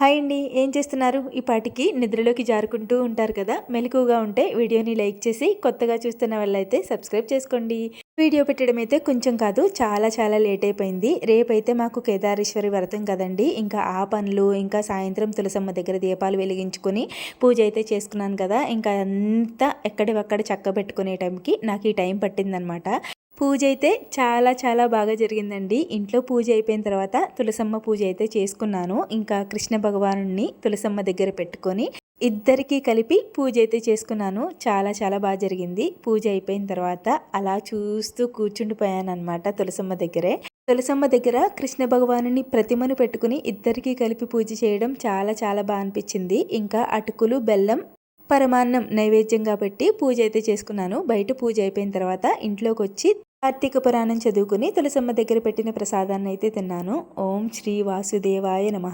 Hi అండి ఏం చేస్తున్నారు? ఈ పాటికి నిద్రలోకి జారుకుంటూ ఉంటారు కదా? మెలకుగా ఉంటే వీడియోని లైక్ చేసి కొత్తగా చూస్తున్న వాళ్ళైతే సబ్స్క్రైబ్ చేసుకోండి. వీడియో పెట్టడం అయితే కొంచెం కాదు చాలా చాలా లేట్ అయిపోయింది. రేపైతే మాకు కేదారేశ్వరి వ్రతం కదండి. ఇంకా ఆ పనులు ఇంకా సాయంత్రం తులసమ్మ దగ్గర దీపాలు వెలిగించుకొని పూజ అయితే చేసుకున్నాను కదా. ఇంకా అంతా ఎక్కడివక్కడ చక్క పెట్టుకునే టైంకి నాకు ఈ టైం పట్టిందనమాట. పూజ అయితే చాలా చాలా బాగా జరిగిందండి. ఇంట్లో పూజ అయిపోయిన తర్వాత తులసమ్మ పూజ అయితే చేసుకున్నాను. ఇంకా కృష్ణ భగవాను తులసమ్మ దగ్గర పెట్టుకొని ఇద్దరికీ కలిపి పూజ అయితే చేసుకున్నాను. చాలా చాలా బాగా జరిగింది. పూజ అయిపోయిన తర్వాత అలా చూస్తూ కూర్చుండిపోయాను అనమాట తులసమ్మ దగ్గరే. తులసమ్మ దగ్గర కృష్ణ భగవాను ప్రతిమను పెట్టుకుని ఇద్దరికీ కలిపి పూజ చేయడం చాలా చాలా బాగా అనిపించింది. ఇంకా అటుకులు బెల్లం పరమాన్నం నైవేద్యంగా పెట్టి పూజ అయితే చేసుకున్నాను. బయట పూజ అయిపోయిన తర్వాత ఇంట్లోకి వచ్చి కార్తీక పురాణం చదువుకుని తులసమ్మ దగ్గర పెట్టిన ప్రసాదాన్ని అయితే తిన్నాను. ఓం శ్రీ వాసుదేవాయ నమ.